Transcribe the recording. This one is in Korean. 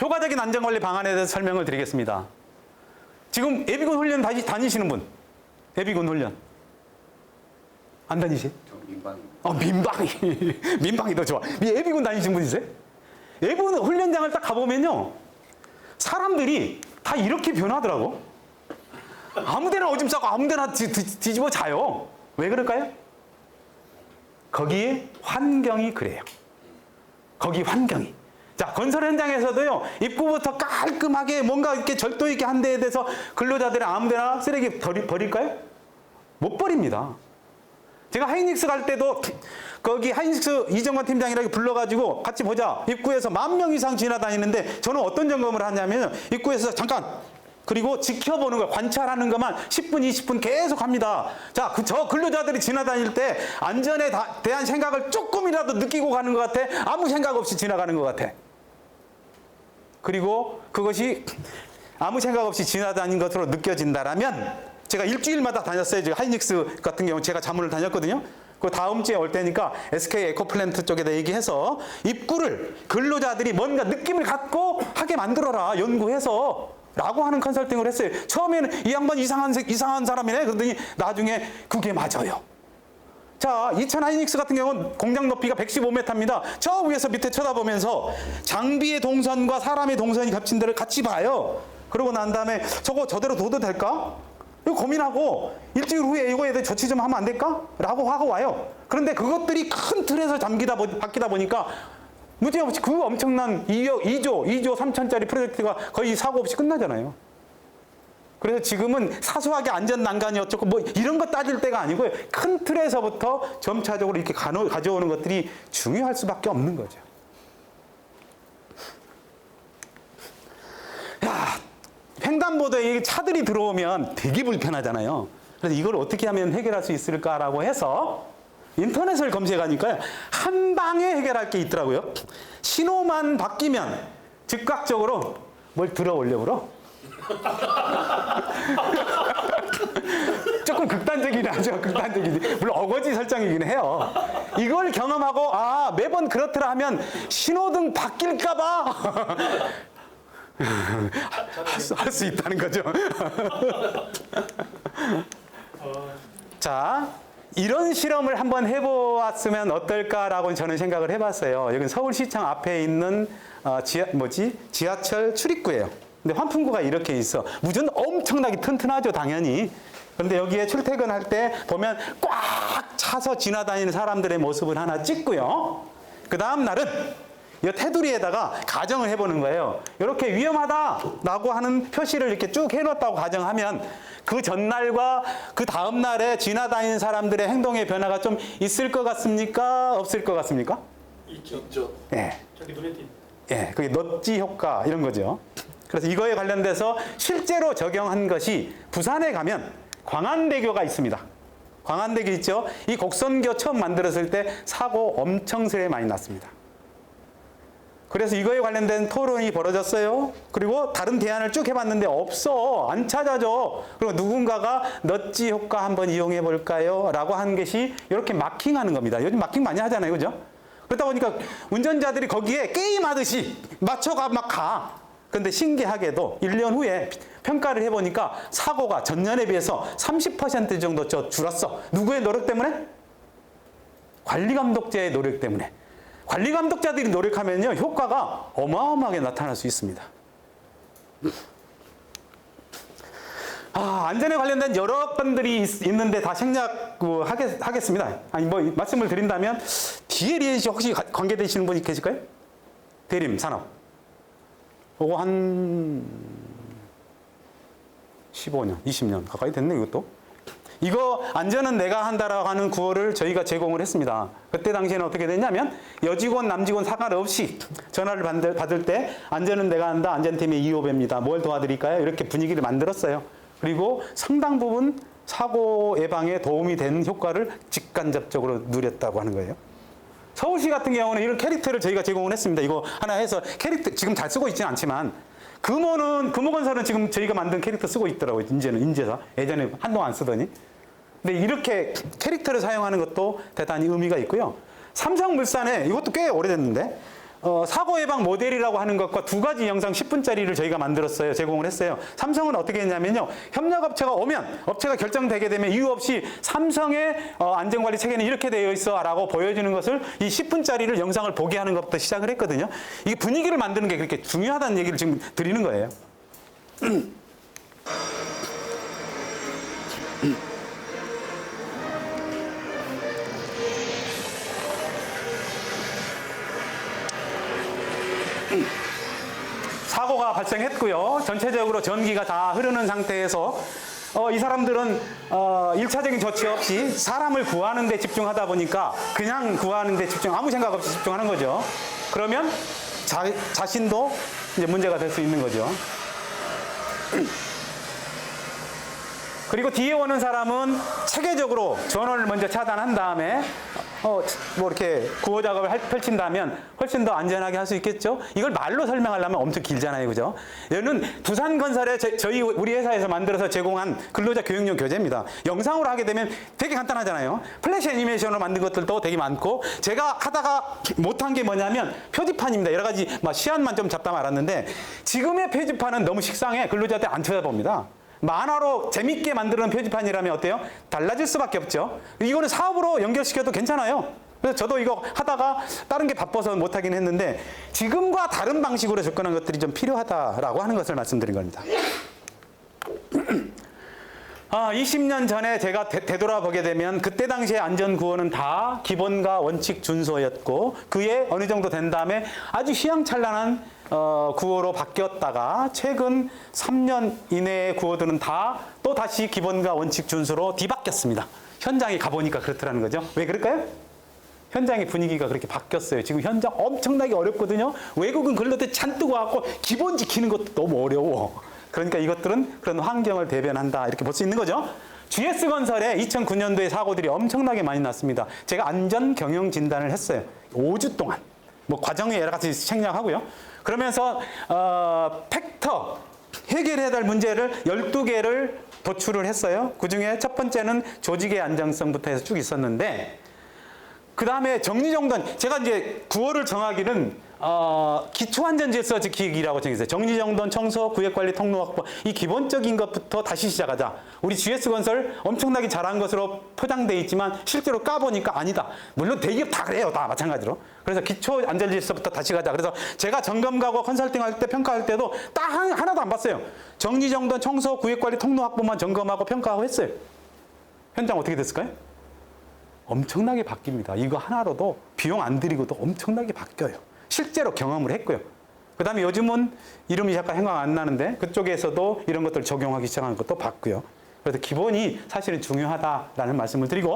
효과적인 안전관리 방안에 대해서 설명을 드리겠습니다. 지금 예비군 훈련 다시 다니시는 분, 예비군 훈련 안 다니세요? 저 민방입니다. 어, 민방위. 민방위 더 좋아. 이 예비군 다니신 분이세요? 예비군 훈련장을 딱 가보면요. 사람들이 다 이렇게 변하더라고. 아무 데나 오줌 싸고 아무 데나 뒤, 뒤, 뒤집어 자요. 왜 그럴까요? 거기에 환경이 그래요. 거기 환경이. 자, 건설 현장에서도요, 입구부터 깔끔하게 뭔가 이렇게 절도 있게 한 데에 대해서 근로자들이 아무 데나 쓰레기 버리, 버릴까요? 못 버립니다. 제가 하이닉스 갈 때도 거기 하이닉스 이정관 팀장이라고 불러가지고 같이 보자. 입구에서 만 명 이상 지나다니는데 저는 어떤 점검을 하냐면 입구에서 잠깐 그리고 지켜보는 거 관찰하는 것만 10분, 20분 계속 합니다. 자, 그 저 근로자들이 지나다닐 때 안전에 다- 대한 생각을 조금이라도 느끼고 가는 것 같아. 아무 생각 없이 지나가는 것 같아. 그리고 그것이 아무 생각 없이 지나다닌 것으로 느껴진다라면 제가 일주일마다 다녔어요. 하이닉스 같은 경우 제가 자문을 다녔거든요. 그 다음 주에 올 때니까 SK 에코플랜트 쪽에다 얘기해서 입구를 근로자들이 뭔가 느낌을 갖고 하게 만들어라 연구해서 라고 하는 컨설팅을 했어요. 처음에는 이 양반 이상한 새- 이상한 사람이네. 그러더니 나중에 그게 맞아요. 자, 2000 하이닉스 같은 경우는 공장 높이가 115m입니다. 저 위에서 밑에 쳐다보면서 장비의 동선과 사람의 동선이 겹친 데를 같이 봐요. 그러고 난 다음에 저거 저대로 둬도 될까? 이거 고민하고 일주일 후에 이거에 대해 조치 좀 하면 안 될까? 라고 하고 와요. 그런데 그것들이 큰 틀에서 잠기다 보, 바뀌다 보니까 문제없이 그 엄청난 2조, 2조, 2조 3천짜리 프로젝트가 거의 사고 없이 끝나잖아요. 그래서 지금은 사소하게 안전 난간이 어쩌고 뭐 이런 거 따질 때가 아니고요. 큰 틀에서부터 점차적으로 이렇게 가져오는 것들이 중요할 수밖에 없는 거죠. 야, 횡단보도에 이 차들이 들어오면 되게 불편하잖아요. 그래서 이걸 어떻게 하면 해결할 수 있을까라고 해서 인터넷을 검색하니까요. 한 방에 해결할 게 있더라고요. 신호만 바뀌면 즉각적으로 뭘 들어 올려 불어? 조금 극단적이긴 하죠. 극단적이지. 물론 어거지 설정이긴 해요. 이걸 경험하고 아 매번 그렇더라 하면 신호등 바뀔까봐 할수 있다는 거죠. 자, 이런 실험을 한번 해보았으면 어떨까라고 저는 생각을 해봤어요. 여기 서울시청 앞에 있는 어, 지하, 뭐지? 지하철 출입구예요. 근데 환풍구가 이렇게 있어. 무전 엄청나게 튼튼하죠, 당연히. 그런데 여기에 출퇴근할 때 보면 꽉 차서 지나다니는 사람들의 모습을 하나 찍고요. 그 다음 날은 이 테두리에다가 가정을 해보는 거예요. 이렇게 위험하다라고 하는 표시를 이렇게 쭉 해놓았다고 가정하면 그 전날과 그 다음 날에 지나다니는 사람들의 행동의 변화가 좀 있을 것 같습니까? 없을 것 같습니까? 있죠. 예. 저기 눈에 띈. 예, 그게 넛지 효과 이런 거죠. 그래서 이거에 관련돼서 실제로 적용한 것이 부산에 가면 광안대교가 있습니다. 광안대교 있죠? 이 곡선교 처음 만들었을 때 사고 엄청 스레 많이 났습니다. 그래서 이거에 관련된 토론이 벌어졌어요. 그리고 다른 대안을 쭉 해봤는데 없어. 안 찾아져. 그리고 누군가가 넛지 효과 한번 이용해 볼까요? 라고 한 것이 이렇게 마킹하는 겁니다. 요즘 마킹 많이 하잖아요. 그죠? 그러다 보니까 운전자들이 거기에 게임하듯이 맞춰가 막 가. 근데 신기하게도 1년 후에 평가를 해보니까 사고가 전년에 비해서 30% 정도 저 줄었어. 누구의 노력 때문에? 관리 감독자의 노력 때문에. 관리 감독자들이 노력하면요, 효과가 어마어마하게 나타날 수 있습니다. 아, 안전에 관련된 여러 건들이 있, 는데다 생략 그, 하겠, 하겠 습니다. 아니, 뭐, 말씀을 드린다면, DLE 씨 혹시 가- 관계되시는 분이 계실까요? 대림, 산업. 요거 한 15년, 20년 가까이 됐네, 이것도. 이거 안전은 내가 한다라고 하는 구호를 저희가 제공을 했습니다. 그때 당시에는 어떻게 됐냐면 여직원, 남직원 상관없이 전화를 받을, 때 안전은 내가 한다, 안전팀의 2호배입니다. 뭘 도와드릴까요? 이렇게 분위기를 만들었어요. 그리고 상당 부분 사고 예방에 도움이 되는 효과를 직간접적으로 누렸다고 하는 거예요. 서울시 같은 경우는 이런 캐릭터를 저희가 제공을 했습니다. 이거 하나 해서 캐릭터 지금 잘 쓰고 있지는 않지만 금호는 금호건설은 지금 저희가 만든 캐릭터 쓰고 있더라고요. 이제는 인제서 예전에 한동안 안 쓰더니. 근데 이렇게 캐릭터를 사용하는 것도 대단히 의미가 있고요. 삼성물산에 이것도 꽤 오래됐는데 어, 사고 예방 모델이라고 하는 것과 두 가지 영상 10분짜리를 저희가 만들었어요. 제공을 했어요. 삼성은 어떻게 했냐면요. 협력업체가 오면 업체가 결정되게 되면 이유 없이 삼성의 어, 안전관리 체계는 이렇게 되어 있어라고 보여주는 것을 이 10분짜리를 영상을 보게 하는 것부터 시작을 했거든요. 이게 분위기를 만드는 게 그렇게 중요하다는 얘기를 지금 드리는 거예요. 사고가 발생했고요. 전체적으로 전기가 다 흐르는 상태에서 어, 이 사람들은 어, 일차적인 조치 없이 사람을 구하는 데 집중하다 보니까 그냥 구하는 데 집중, 아무 생각 없이 집중하는 거죠. 그러면 자, 자신도 이제 문제가 될 수 있는 거죠. 그리고 뒤에 오는 사람은 체계적으로 전원을 먼저 차단한 다음에 어, 뭐 이렇게 구호 작업을 할- 펼친다면 훨씬 더 안전하게 할 수 있겠죠. 이걸 말로 설명하려면 엄청 길잖아요, 그죠? 얘는 두산건설에 제- 저희 우리 회사에서 만들어서 제공한 근로자 교육용 교재입니다. 영상으로 하게 되면 되게 간단하잖아요. 플래시 애니메이션으로 만든 것들도 되게 많고 제가 하다가 못한 게 뭐냐면 표지판입니다. 여러 가지 막 시안만 좀 잡다 말았는데 지금의 표지판은 너무 식상해 근로자한테 안 쳐다봅니다. 만화로 재밌게 만드는 표지판이라면 어때요? 달라질 수밖에 없죠. 이거는 사업으로 연결시켜도 괜찮아요. 그래서 저도 이거 하다가 다른 게 바빠서 못하긴 했는데 지금과 다른 방식으로 접근한 것들이 좀 필요하다라고 하는 것을 말씀드린 겁니다. 아, 20년 전에 제가 되, 되돌아보게 되면 그때 당시에 안전구호는 다 기본과 원칙 준수였고 그에 어느 정도 된 다음에 아주 휘황찬란한 어, 구호로 바뀌었다가 최근 3년 이내의 구호들은 다 또 다시 기본과 원칙 준수로 뒤바뀌었습니다. 현장에 가보니까 그렇더라는 거죠. 왜 그럴까요? 현장의 분위기가 그렇게 바뀌었어요. 지금 현장 엄청나게 어렵거든요. 외국은 근로대 잔뜩 와갖고 기본 지키는 것도 너무 어려워. 그러니까 이것들은 그런 환경을 대변한다. 이렇게 볼 수 있는 거죠. GS건설에 2009년도에 사고들이 엄청나게 많이 났습니다. 제가 안전 경영 진단을 했어요. 5주 동안. 뭐 과정에 여러 가지 생략하고요. 그러면서 어, 팩터 해결해야 될 문제를 12개를 도출을 했어요. 그중에 첫 번째는 조직의 안정성부터 해서 쭉 있었는데 그 다음에 정리정돈 제가 이제 구호를 정하기는 어, 기초안전질서 지키기라고 정했어요. 정리정돈, 청소, 구역관리, 통로 확보 이 기본적인 것부터 다시 시작하자. 우리 GS건설 엄청나게 잘한 것으로 포장돼 있지만 실제로 까보니까 아니다. 물론 대기업 다 그래요. 다 마찬가지로. 그래서 기초안전질서부터 다시 가자. 그래서 제가 점검 가고 컨설팅할 때 평가할 때도 딱 한- 하나도 안 봤어요. 정리정돈, 청소, 구역관리, 통로 확보만 점검하고 평가하고 했어요. 현장 어떻게 됐을까요? 엄청나게 바뀝니다. 이거 하나로도 비용 안 들이고도 엄청나게 바뀌어요. 실제로 경험을 했고요. 그 다음에 요즘은 이름이 잠깐 생각 안 나는데 그쪽에서도 이런 것들 적용하기 시작하는 것도 봤고요. 그래서 기본이 사실은 중요하다라는 말씀을 드리고